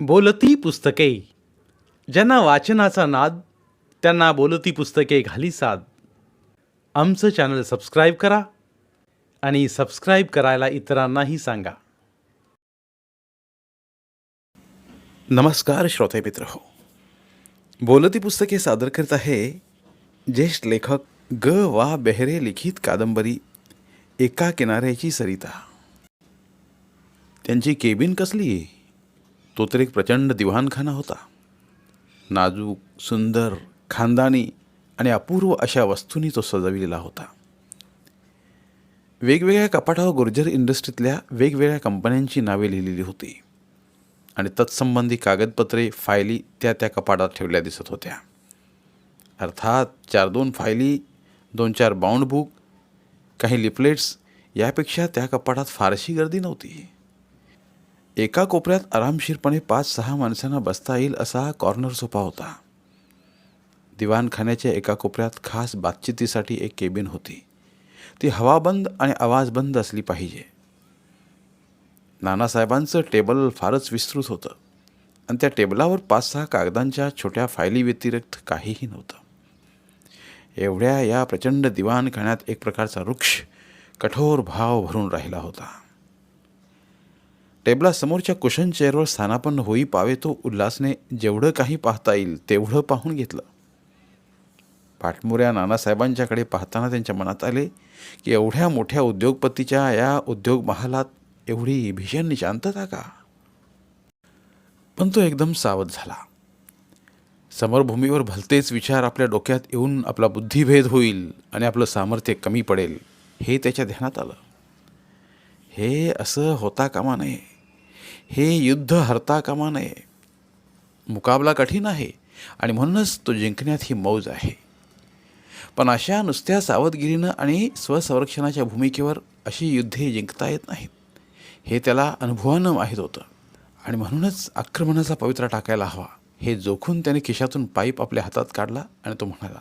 बोलती पुस्तके. ज्यांना वाचनाचा नाद त्यांना बोलती पुस्तके घाली साद. आमचं चॅनल सबस्क्राईब करा आणि सबस्क्राईब करायला इतरांनाही सांगा. नमस्कार श्रोते मित्र हो. बोलती पुस्तके सादर करत आहे ज्येष्ठ लेखक ग. वा. बेहरे लिखित कादंबरी एका किनाऱ्याची सरिता. त्यांची केबिन कसली तो तर एक प्रचंड दिवाणखाना होता. नाजूक सुंदर खानदानी आणि अपूर्व अशा वस्तूंनी तो सजविलेला होता. वेगवेगळ्या कपाटावर गुर्जर इंडस्ट्रीतल्या वेगवेगळ्या कंपन्यांची नावे लिहिलेली होती. आणि तत्संबंधी कागदपत्रे फायली त्या त्या कपाटात ठेवल्या दिसत होत्या. अर्थात चार दोन फायली दोन चार बाउंड बुक काही लिपलेट्स यापेक्षा त्या कपाटात फारशी गर्दी नव्हती. एका कोपऱ्यात आरामशीरपणे पाच सहा माणसांना बसता येईल असा कॉर्नर सोपा होता. दिवाणखान्याच्या एका कोपऱ्यात खास बातचितीसाठी एक केबिन होती. ती हवाबंद आणि आवाज बंद असली पाहिजे. नानासाहेबांचं टेबल फारच विस्तृत होतं. आणि त्या टेबलावर पाच सहा कागदांच्या छोट्या फायली व्यतिरिक्त काहीही नव्हतं. एवढ्या या प्रचंड दिवाणखान्यात एक प्रकारचा वृक्ष कठोर भाव भरून राहिला होता. टेबलासमोरच्या कुशन चेअरवर स्थानापन्न होई पावे तो उल्हासने जेवढं काही पाहता येईल तेवढं पाहून घेतलं. पाठमोऱ्या नानासाहेबांच्याकडे पाहताना त्यांच्या मनात आले की एवढ्या मोठ्या उद्योगपतीच्या या उद्योग महालात एवढी भीषण शांतता का? पण तो एकदम सावध झाला. समरभूमीवर भलतेच विचार आपल्या डोक्यात येऊन आपला बुद्धिभेद होईल आणि आपलं सामर्थ्य कमी पडेल हे त्याच्या ध्यानात आलं. हे असं होता कामा नये. हे युद्ध हरता कामा नये. मुकाबला कठीण आहे आणि म्हणूनच तो जिंकण्यात ही मौज आहे. पण अशा नुसत्या सावधगिरीनं आणि स्वसंरक्षणाच्या भूमिकेवर अशी युद्धे जिंकता येत नाहीत. हे त्याला अनुभवानं माहीत होतं. आणि म्हणूनच आक्रमणाचा पवित्रा टाकायला हवा. हे जोखून त्याने खिशातून पाईप आपल्या हातात काढला आणि तो म्हणाला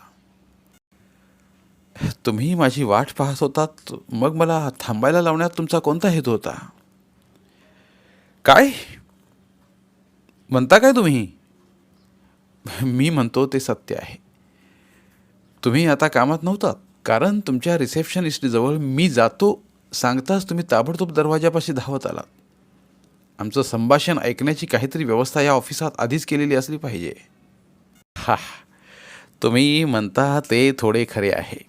तुम्ही माझी वाट पाहत होतात मग मला थांबायला लावण्यात तुमचा कोणता हेतू होता? काय? म्हणता काय तुम्ही? मी म्हणतो ते सत्य आहे. तुम्ही आता कामात नव्हतात. कारण तुमच्या रिसेप्शनिस्टजवळ मी जातो सांगताच तुम्ही ताबडतोब दरवाजापाशी धावत आलात. आमचं संभाषण ऐकण्याची काहीतरी व्यवस्था या ऑफिसात आधीच केलेली असली पाहिजे. हा. तुम्ही म्हणता ते थोडे खरे आहे.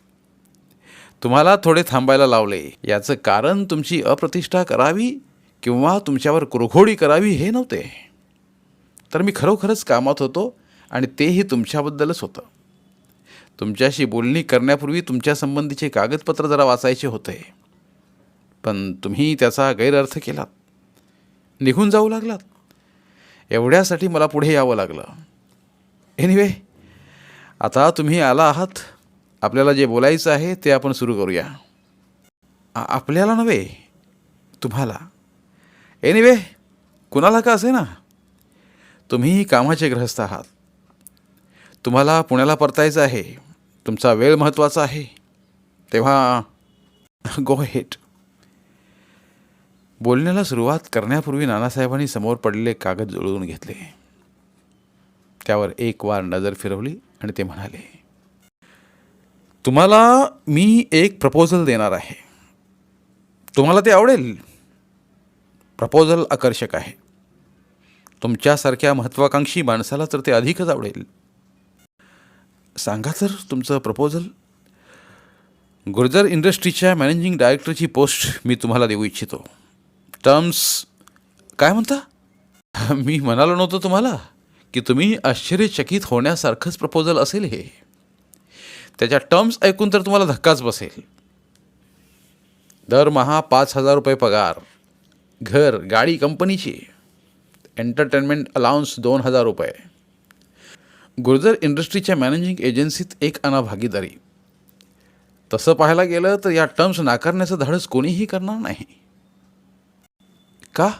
तुम्हाला थोडे थांबायला लावले. याचं कारण तुमची अप्रतिष्ठा करावी किंवा तुमच्यावर कुरघोडी करावी हे नव्हते. तर मी खरोखरच कामात होतो आणि तेही तुमच्याबद्दलच होतं. तुमच्याशी बोलणी करण्यापूर्वी तुमच्यासंबंधीचे कागदपत्र जरा वाचायचे होते. पण तुम्ही त्याचा गैरअर्थ केलात. निघून जाऊ लागलात. एवढ्यासाठी मला पुढे यावं लागलं. एनिवे आता तुम्ही आला आहात. आपल्याला जे बोलायचं आहे ते आपण सुरू करूया. आपल्याला नव्हे तुम्हाला. एनिवे कुणाला का असे ना तुम्ही कामाचे ग्रहस्थ आहात. तुम्हाला पुण्याला परतायचं आहे. तुमचा वेळ महत्त्वाचा आहे. तेव्हा गो हेट बोलण्याला सुरुवात करण्यापूर्वी नानासाहेबांनी समोर पडलेले कागद जुळवून घेतले. त्यावर एक वार नजर फिरवली आणि ते म्हणाले तुम्हाला मी एक प्रपोजल देणार आहे. तुम्हाला ते आवडेल? प्रपोजल आकर्षक आहे. तुमच्यासारख्या महत्त्वाकांक्षी माणसाला तर ते अधिकच आवडेल. सांगा तर तुमचं प्रपोजल. गुर्जर इंडस्ट्रीच्या मॅनेजिंग डायरेक्टरची पोस्ट मी तुम्हाला देऊ इच्छितो. टर्म्स काय म्हणता? मी म्हणालो नव्हतो तुम्हाला की तुम्ही आश्चर्यचकित होण्यासारखंच प्रपोजल असेल हे. त्याच्या टर्म्स ऐकून तर तुम्हाला धक्काच बसेल. दरमहा पाच हजार रुपये पगार. घर गाडी कंपनीची. एंटरटेनमेंट अलाउन्स दोन हजार रुपये. गुर्जर इंडस्ट्रीच्या मॅनेजिंग एजन्सीत एक अना भागीदारी तसं पाहायला गेलं तर या टर्म्स नाकारण्याचं धाडस कोणीही करणार नाही. का?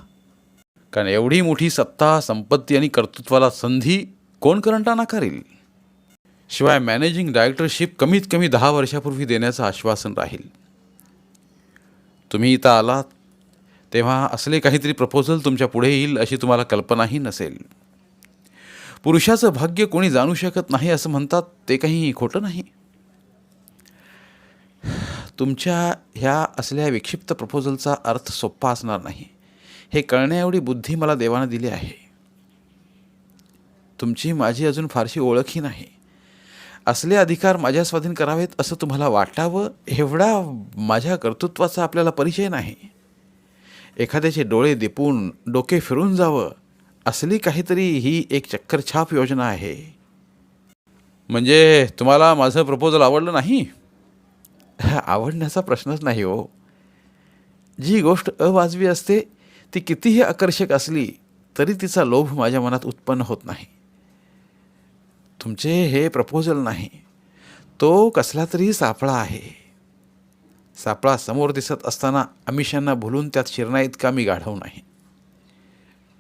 कारण एवढी मोठी सत्ता संपत्ती आणि कर्तृत्वाला संधी कोण करंटा नाकारेल? शिवाय मॅनेजिंग डायरेक्टरशिप कमीत कमी दहा वर्षापूर्वी देण्याचं आश्वासन राहील. तुम्ही इथं आलात तेव्हा असले काहीतरी प्रपोजल तुमच्यापुढे येईल अशी तुम्हाला कल्पनाही नसेल. पुरुषाचं भाग्य कोणी जाणू शकत नाही असं म्हणतात ते काही खोटं नाही. तुमच्या ह्या असल्या विक्षिप्त प्रपोजलचा अर्थ सोप्पा असणार नाही. हे कळण्याएवढी बुद्धी मला देवानं दिली आहे. तुमची माझी अजून फारशी ओळखही नाही. असले अधिकार माझ्या स्वाधीन करावेत असं तुम्हाला वाटावं एवढा माझ्या कर्तृत्वाचा आपल्याला परिचय नाही. एखाद्याचे डोळे दिपून डोके फिरून जावं असली काहीतरी ही एक चक्करछाप योजना आहे. म्हणजे तुम्हाला माझं प्रपोजल आवडलं नाही? आवडण्याचा प्रश्नच नाही हो. जी गोष्ट अवाजवी असते ती कितीही आकर्षक असली तरी तिचा लोभ माझ्या मनात उत्पन्न होत नाही. तुमचे हे प्रपोजल नाही. तो कसला तरी सापळा आहे. सापळा समोर दिसत असताना अमिषांना भुलून त्यात शिरण्याइतका मी गाढव नाही.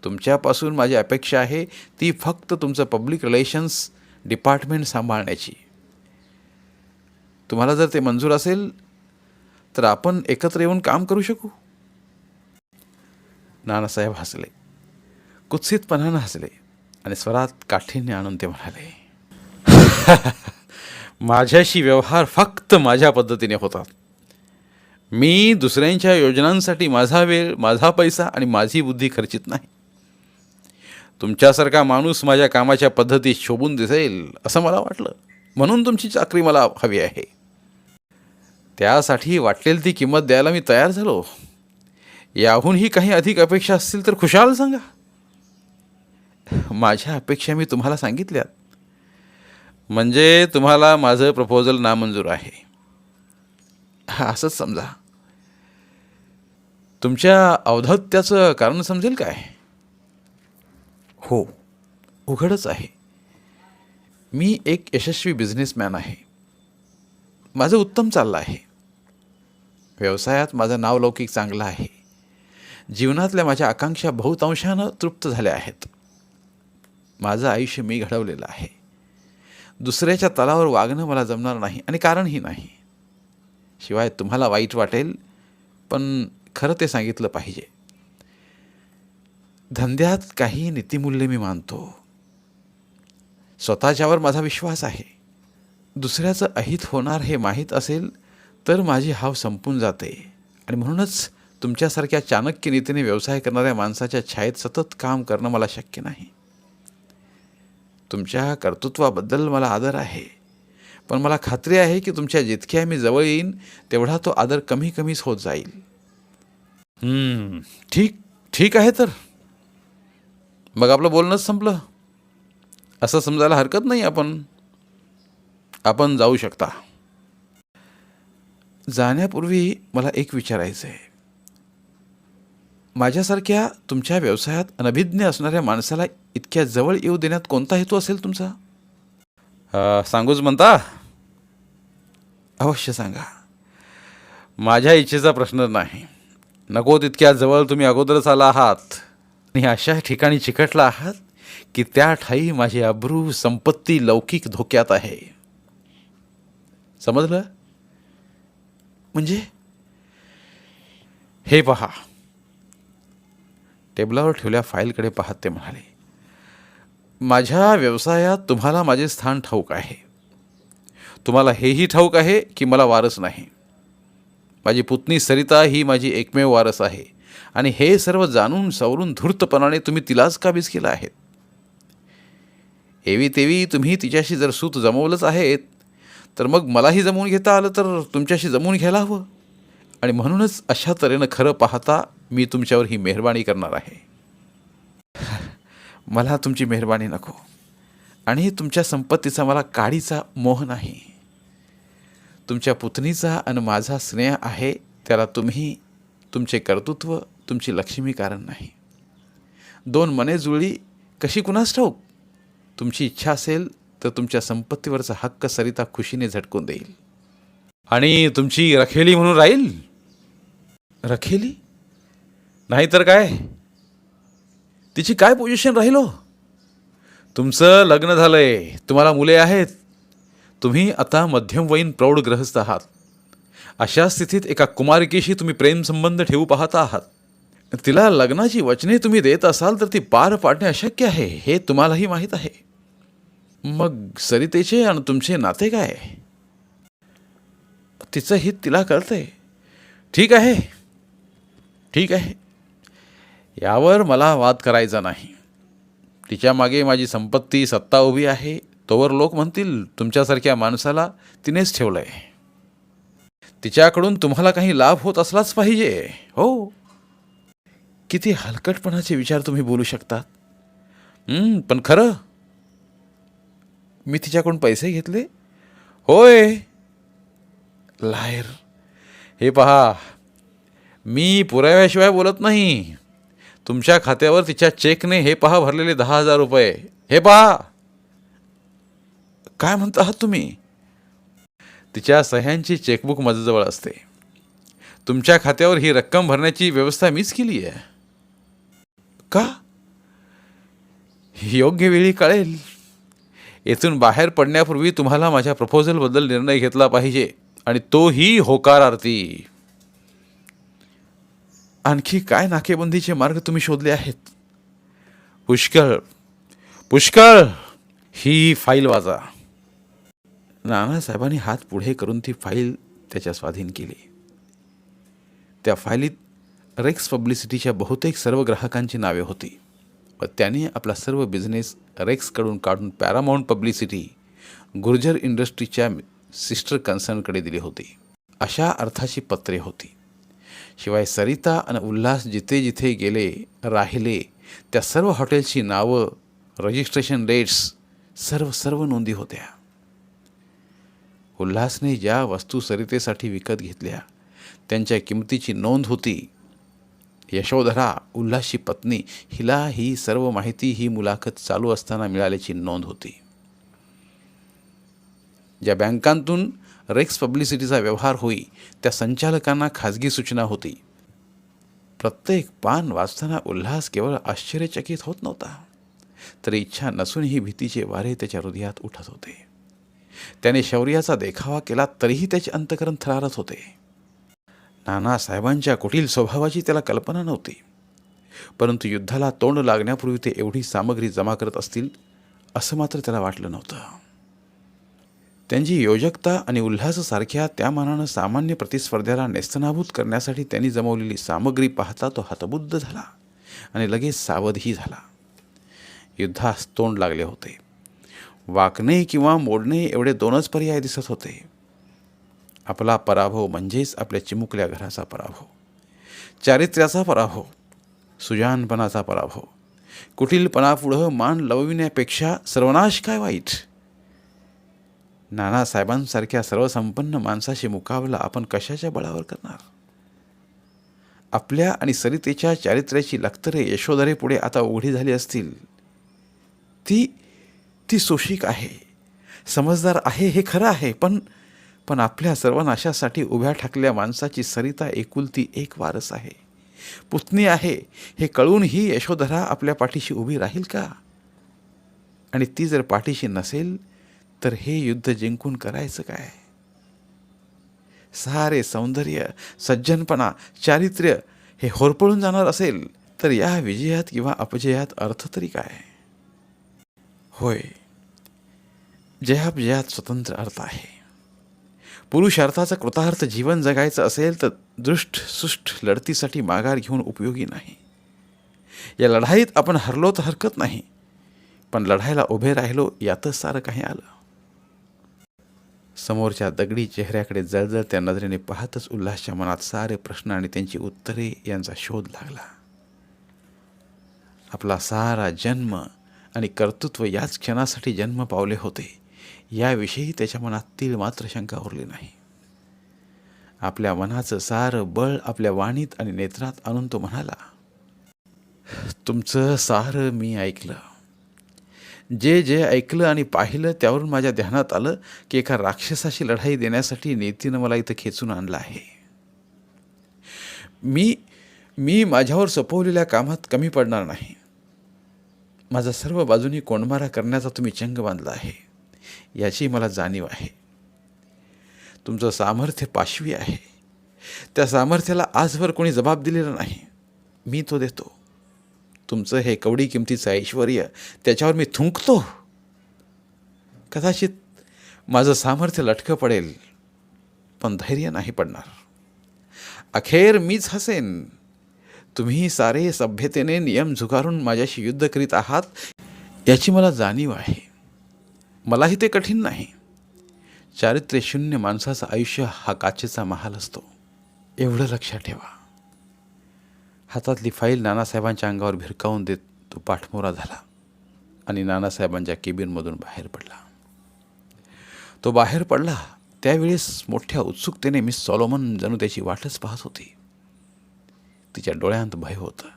तुमच्यापासून माझी अपेक्षा आहे ती फक्त तुमचं पब्लिक रिलेशन्स डिपार्टमेंट सांभाळण्याची. तुम्हाला जर ते मंजूर असेल तर आपण एकत्र येऊन काम करू शकू. नानासाहेब हसले. कुत्सितपणानं हसले आणि स्वरात काठीण्य आणून ते म्हणाले माझ्याशी व्यवहार फक्त माझ्या पद्धतीने होतात. मी दुसऱ्यांच्या योजनांसाठी माझा वेळ माझा पैसा आणि माझी बुद्धी खर्चित नाही. तुमच्यासारखा माणूस माझ्या कामाच्या पद्धतीत शोभून दिसेल असं मला वाटलं. म्हणून तुमची चाकरी मला हवी आहे. त्यासाठी वाटलेली ती किंमत द्यायला मी तयार झालो. याहूनही काही अधिक अपेक्षा असतील तर खुशाल सांगा. माझ्या अपेक्षा मी तुम्हाला सांगितल्यात. म्हणजे तुम्हाला माझं प्रपोजल नामंजूर आहे. हा असंच समजा. तुमच्या अवधत्याचं कारण समजेल काय? हो उघडच आहे. मी एक यशस्वी बिझनेसमॅन आहे. माझं उत्तम चाललं आहे. व्यवसायात माझं नावलौकिक चांगलं आहे. जीवनातल्या माझ्या आकांक्षा बहुतांशानं तृप्त झाल्या आहेत. माझं आयुष्य मी घडवलेलं आहे. दुसऱ्याच्या तलावर वागणं मला जमणार नाही आणि कारणही नाही. शिवाय तुम्हाला वाईट वाटेल पण खरं ते सांगितलं पाहिजे. धंद्यात काही नीतिमूल्य मी मानतो. स्वतःच्यावर माझा विश्वास आहे. दुसऱ्याचं अहित होणार हे माहीत असेल तर माझी हाव संपून जाते. आणि म्हणूनच तुमच्यासारख्या चाणक्य नीतीने व्यवसाय करणाऱ्या माणसाच्या छायेत सतत काम करणं मला शक्य नाही. तुमच्या कर्तृत्वाबद्दल मला आदर आहे. पण मला खात्री आहे की तुमच्या जितक्या मी जवळ येईन तेवढा तो आदर कमी कमीच होत जाईल. ठीक ठीक आहे तर. मग आपलं बोलणंच संपलं. असं समजायला हरकत नाही आपण. आपण जाऊ शकता. जाण्यापूर्वी मला एक विचारायचं आहे माझ्यासारख्या तुमच्या व्यवसायात अनभिज्ञ असणाऱ्या माणसाला इतक्या जवळ येऊ देण्यात कोणता हेतू असेल तुमचा? सांगूच म्हणता? अवश्य सांगा. माझ्या इच्छेचा प्रश्न नाही. नको तितक्या जवळ तुम्ही अगोदरच आला आहात. आणि अशा ठिकाणी चिकटला आहात की त्या ठाई माझी अब्रू संपत्ती लौकिक धोक्यात आहे. समजलं? म्हणजे? हे पहा. टेबलावर ठेवल्या फाईलकडे पाहत ते म्हणाले माझ्या व्यवसायात तुम्हाला माझे स्थान ठाऊक आहे. तुम्हाला हेही ठाऊक आहे की मला वारस नाही. माझी पुतणी सरिता ही माझी एकमेव वारस आहे आणि हे सर्व जाणून सवरून धूर्तपणाने तुम्ही तिलाच काबीज केलं आहे एवी तेवी तुम्ही तिच्याशी जर सूत जमवलंच आहेत तर मग मलाही जमवून घेता आलं तर तुमच्याशी जमवून घ्यायला हवं. आणि म्हणूनच अशा तऱ्हेनं खरं पाहता मी तुमच्यावर ही मेहरबानी करणार आहे. मला तुमची मेहरबानी नको. आणि तुमच्या संपत्तीचा मला काडीचा मोह नाही. तुमच्या पुतणीचा आणि माझा स्नेह आहे त्याला तुम्ही तुमचे कर्तृत्व तुमची लक्ष्मी कारण नाही. दोन मने जुळली कशी कुणास ठाऊक? तुमची इच्छा असेल तर तुमच्या संपत्तीवरचा हक्क सरिता खुशीने झटकून देईल. आणि तुमची रखेली म्हणून राहील? रखेली? नाहीतर काय? तिची काय पोझिशन राहिलो? तुमचं लग्न झालं आहे तुम्हाला मुले आहेत. तुम्ही आता मध्यमवयीन प्रौढ ग्रहस्थ आहात. अशा स्थितीत एका कुमारिकेशी तुम्ही प्रेमसंबंध ठेवू पाहता आहात. तिला लग्नाची वचने तुम्ही देत असाल तर ती पार पाडणे अशक्य आहे हे तुम्हालाही माहीत आहे. मग सरितेचे आणि तुमचे नाते काय? तिचं हित तिला कळतंय. ठीक आहे. ठीक आहे. यावर मला वाद करायचा नाही. तिच्यामागे माझी संपत्ती सत्ता उभी आहे. तोवर लोक म्हणतील तुमच्यासारख्या माणसाला तिनेच ठेवलं आहे तिच्याकडून तुम्हाला काही लाभ होत असलाच पाहिजे. हो. किती हलकटपणाचे विचार तुम्ही बोलू शकतात. पण खरं? मी तिच्याकडून पैसे घेतले. होय. लायर. हे पहा मी पुराव्याशिवाय बोलत नाही. तुमच्या खात्यावर तिच्या चेकने हे पहा भरलेले दहा हजार रुपये. हे पहा. काय म्हणता आहात तुम्ही? तिच्या सह्यांची चेकबुक माझ्याजवळ असते. तुमच्या खात्यावर ही रक्कम भरण्याची व्यवस्था मीच केली आहे. का? योग्य वेळी कळेल. येथून बाहेर पडण्यापूर्वी तुम्हाला माझ्या प्रपोजलबद्दल निर्णय घेतला पाहिजे आणि तोही होकारार्थी. आणखी काय नाकेबंदीचे मार्ग तुम्ही शोधले आहेत? पुष्कळ पुष्कळ! ही फाईल वाजा नानासाहेबांनी हात पुढे करून ती फाईल त्याच्या स्वाधीन केली. त्या फाईलीत रेक्स पब्लिसिटीच्या बहुतेक सर्व ग्राहकांची नावे होती. व त्याने आपला सर्व बिझनेस रेक्सकडून काढून पॅरामाऊंट पब्लिसिटी गुर्जर इंडस्ट्रीच्या सिस्टर कन्सर्नकडे दिली होती. अशा अर्थाची पत्रे होती. शिवाय सरिता आणि उल्हास जिथे जिथे गेले राहिले त्या सर्व हॉटेलची नावं रजिस्ट्रेशन डेट्स सर्व सर्व नोंदी होत्या. उल्हासने ज्या वस्तू सरितेसाठी विकत घेतल्या त्यांच्या किमतीची नोंद होती. यशोधरा उल्हासची पत्नी हिला ही सर्व माहिती ही मुलाखत चालू असताना मिळाल्याची नोंद होती. ज्या बँकांतून रेक्स पब्लिसिटीचा व्यवहार होई त्या संचालकांना खाजगी सूचना होती. प्रत्येक पान वाचताना उल्हास केवळ आश्चर्यचकित होत नव्हता. तर इच्छा नसूनही भीतीचे वारे त्याच्या हृदयात उठत होते. त्याने शौर्याचा देखावा केला तरीही त्याचे अंतकरण थरारत होते. नानासाहेबांच्या कुटील स्वभावाची त्याला कल्पना नव्हती. परंतु युद्धाला तोंड लागण्यापूर्वी ते एवढी सामग्री जमा करत असतील असं मात्र त्याला वाटलं नव्हतं. त्यांची योजकता आणि उल्हासासारख्या त्या मानानं सामान्य प्रतिस्पर्ध्याला नेस्तनाभूत करण्यासाठी त्यांनी जमवलेली सामग्री पाहता तो हतबुद्ध झाला आणि लगेच सावधही झाला. युद्धास तोंड लागले होते. वाकणे किंवा मोडणे एवढे दोनच पर्याय दिसत होते. आपला पराभव म्हणजेच आपल्या चिमुकल्या घराचा पराभव. चारित्र्याचा पराभव. सुजानपणाचा पराभव. कुटीलपणापुढं मान लवविण्यापेक्षा सर्वनाश काय वाईट? नानासाहेबांसारख्या सर्वसंपन्न माणसाशी मुकाबला आपण कशाच्या बळावर करणार? आपल्या आणि सरितेच्या चारित्र्याची लगतरे यशोधरे पुढे आता उघडी झाली असतील. ती ती सोशिक आहे. समजदार आहे हे खरं आहे पण पण आपल्या सर्वनाशासाठी उभ्या ठाकल्या माणसाची सरिता एकुलती एक वारस आहे. पुतणी आहे हे कळूनही यशोधरा आपल्या पाठीशी उभी राहील का? आणि ती जर पाठीशी नसेल तर हे युद्ध जिंकून करायचं काय? सारे सौंदर्य सज्जनपणा चारित्र्य हे होरपळून जाणार असेल तर या विजयात किंवा अपजयात अर्थ तरी काय? होय. जयापजयात स्वतंत्र अर्थ आहे. पुरुषार्थाचं कृतार्थ जीवन जगायचं असेल तर दृष्ट सुष्ट लढतीसाठी माघार घेऊन उपयोगी नाही. या लढाईत आपण हरलो तर हरकत नाही पण लढायला उभे राहिलो यातच सारं काही आलं. समोरच्या दगडी चेहऱ्याकडे जळजळत्या नजरेने पाहतच उल्हासच्या मनात सारे प्रश्न आणि त्यांची उत्तरे यांचा शोध लागला. आपला सारा जन्म आणि कर्तृत्व याच क्षणासाठी जन्म पावले होते. याविषयी त्याच्या मनात तीळ मात्र शंका उरली नाही. आपल्या मनाचं सारं बळ आपल्या वाणीत आणि नेत्रात आणून तो म्हणाला तुमचं सारं मी ऐकलं. जे जे ऐकलं आणि पाहिलं त्यावरून माझ्या ध्यानात आलं की एका राक्षसाशी लढाई देण्यासाठी नीतीनं मला इथं खेचून आणलं आहे. मी मी माझ्यावर सोपवलेल्या कामात कमी पडणार नाही. माझा सर्व बाजूनी कोंडमारा करण्याचा तुम्ही चंग बांधला आहे. याची मला जाणीव आहे. तुमचं सामर्थ्य पाशवी आहे. त्या सामर्थ्याला आजवर कोणी जबाब दिलेला नाही. मी तो देतो. तुमचं हे कवडी किमतीचं ऐश्वर त्याच्यावर मी थुंकतो. कदाचित माझं सामर्थ्य लटकं पडेल पण धैर्य नाही पडणार. अखेर मीच हसेन. तुम्ही सारे सभ्यतेने नियम झुगारून माझ्याशी युद्ध करीत आहात याची मला जाणीव आहे. मलाही ते कठीण नाही. चारित्र्य शून्य माणसाचं आयुष्य हा काचेचा महाल असतो. एवढं लक्षात ठेवा. हातातली फाईल नानासाहेबांच्या अंगावर भिरकावून देत तो पाठमोरा झाला आणि नानासाहेबांच्या केबिनमधून बाहेर पडला. तो बाहेर पडला. त्यावेळेस मोठ्या उत्सुकतेने मिस सॉलोमन जणू त्याची वाटच पाहत होती. तिच्या डोळ्यांत भय होतं.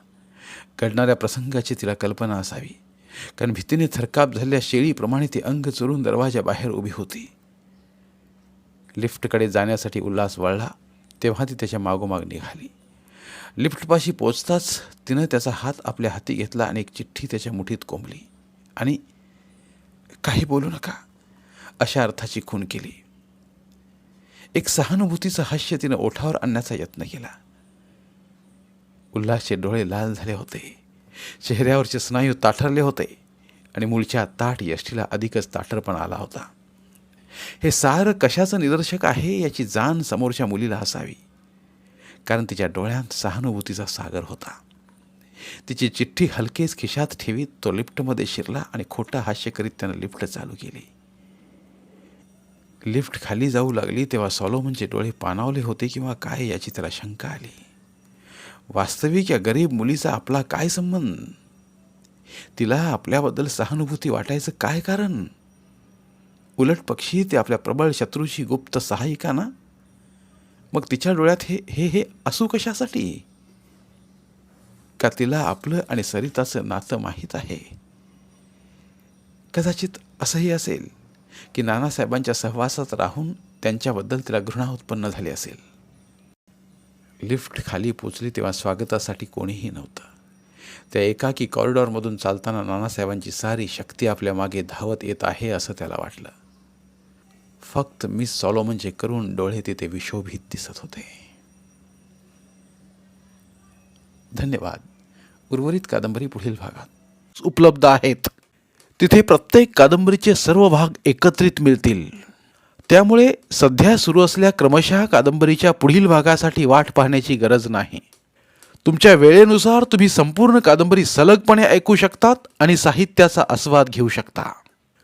घडणाऱ्या प्रसंगाची तिला कल्पना असावी. कारण भीतीने थरकाप झालेल्या शेळीप्रमाणे ती अंग चोरून दरवाजा बाहेर उभी होती. लिफ्टकडे जाण्यासाठी उल्हास वळला. तेव्हा ती त्याच्या मागोमाग निघाली. लिफ्टपाशी पोचताच तिनं त्याचा हात आपल्या हाती घेतला आणि एक चिठ्ठी त्याच्या मुठीत कोंबली. आणि काही बोलू नका अशा अर्थाची खून केली. एक सहानुभूतीचं हास्य तिनं ओठावर आणण्याचा यत्न केला. उल्हासचे डोळे लाल झाले होते चेहऱ्यावरचे स्नायू ताठरले होते आणि मूळच्या ताट यष्टीला अधिकच ताठरपणा आला होता. हे सारं कशाचं निदर्शक आहे याची जाण समोरच्या मुलीला असावी. कारण तिच्या डोळ्यात सहानुभूतीचा सागर होता. तिची चिठ्ठी हलकेच खिशात ठेवीत तो लिफ्टमध्ये शिरला आणि खोटा हास्य करीत त्यानं लिफ्ट चालू केली. लिफ्ट खाली जाऊ लागली तेव्हा सॉलोमनचे डोळे पाणावले होते किंवा काय याची त्याला शंका आली. वास्तविक या गरीब मुलीचा आपला काय संबंध? तिला आपल्याबद्दल सहानुभूती वाटायचं काय कारण? उलट पक्षी ते आपल्या प्रबळ शत्रूची गुप्त सहायिका ना? मग तिच्या डोळ्यात हे हे हे असू कशासाठी? का तिला आपलं आणि सरिताचं नातं माहीत आहे? कदाचित असंही असेल की नानासाहेबांच्या सहवासात राहून त्यांच्याबद्दल तिला घृणा उत्पन्न झाली असेल. लिफ्ट खाली पोचली तेव्हा स्वागतासाठी कोणीही नव्हतं. त्या एकाकी कॉरिडॉरमधून चालताना नानासाहेबांची सारी शक्ती आपल्या मागे धावत येत आहे असं त्याला वाटलं. फक्त मिस सॉलोमनचे करून डोळे तिथे विशोभित दिसत होते. धन्यवाद. उर्वरित कादंबरी पुढील भागात उपलब्ध आहेत. तिथे प्रत्येक कादंबरीचे सर्व भाग एकत्रित मिळतील. त्यामुळे सध्या सुरू असल्या क्रमशः कादंबरीच्या पुढील भागासाठी वाट पाहण्याची गरज नाही. तुमच्या वेळेनुसार तुम्ही संपूर्ण कादंबरी सलगपणे ऐकू शकतात आणि साहित्याचा आस्वाद घेऊ शकता.